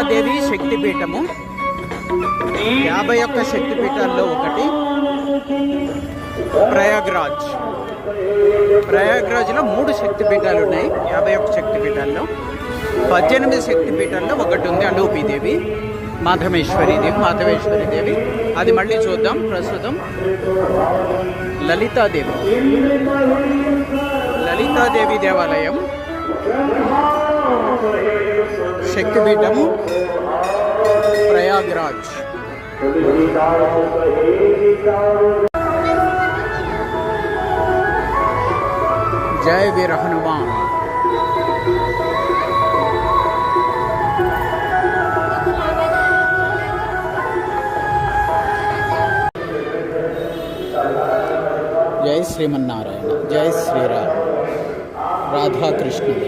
లలితాదేవి శక్తిపీఠము. యాభై ఒక్క శక్తిపీఠాల్లో ఒకటి ప్రయాగ్రాజ్. ప్రయాగ్రాజ్లో మూడు శక్తిపీఠాలు ఉన్నాయి యాభై ఒక్క శక్తిపీఠాల్లో. పద్దెనిమిది శక్తిపీఠాల్లో ఒకటి ఉంది అలోపీదేవి మాధవేశ్వరి దేవి మాధవేశ్వరి దేవి. అది మళ్ళీ చూద్దాం ప్రస్తుతం. లలితాదేవి. లలితాదేవి దేవాలయం. शक्तिपीठम प्रयागराज। जय वीर हनुमान। जय श्रीमारायण जय श्री राम రాధాకృష్ణుడు.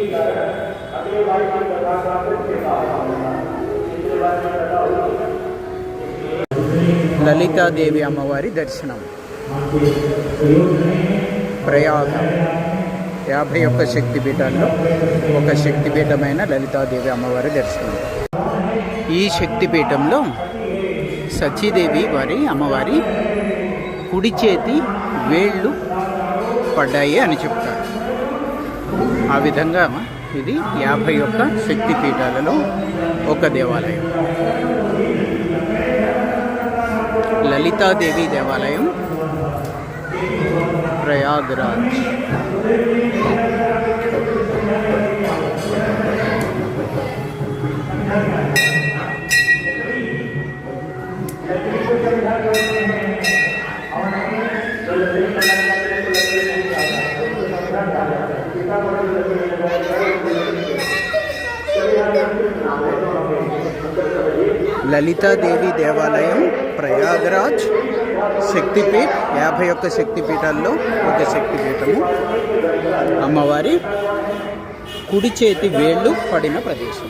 లలితాదేవి అమ్మవారి దర్శనం. ప్రయాగం. యాభై ఒక్క శక్తిపీఠాల్లో ఒక శక్తిపీఠమైన లలితాదేవి అమ్మవారి దర్శనం. ఈ శక్తిపీఠంలో సచీదేవి వారి అమ్మవారి కుడి చేతి వేళ్ళు పడ్డాయి అని చెప్తారు. ఆ విధంగా ఇది యాభై ఒక్క శక్తిపీఠాలలో ఒక దేవాలయం. లలితాదేవి దేవాలయం ప్రయాగ్రాజ్. లలితాదేవి దేవాలయం ప్రయాగరాజ్ శక్తిపీఠ్ యాభై ఒక్క శక్తిపీఠాల్లో ఒక శక్తిపీఠము. అమ్మవారి కుడి చేతి వేళ్ళు పడిన ప్రదేశం.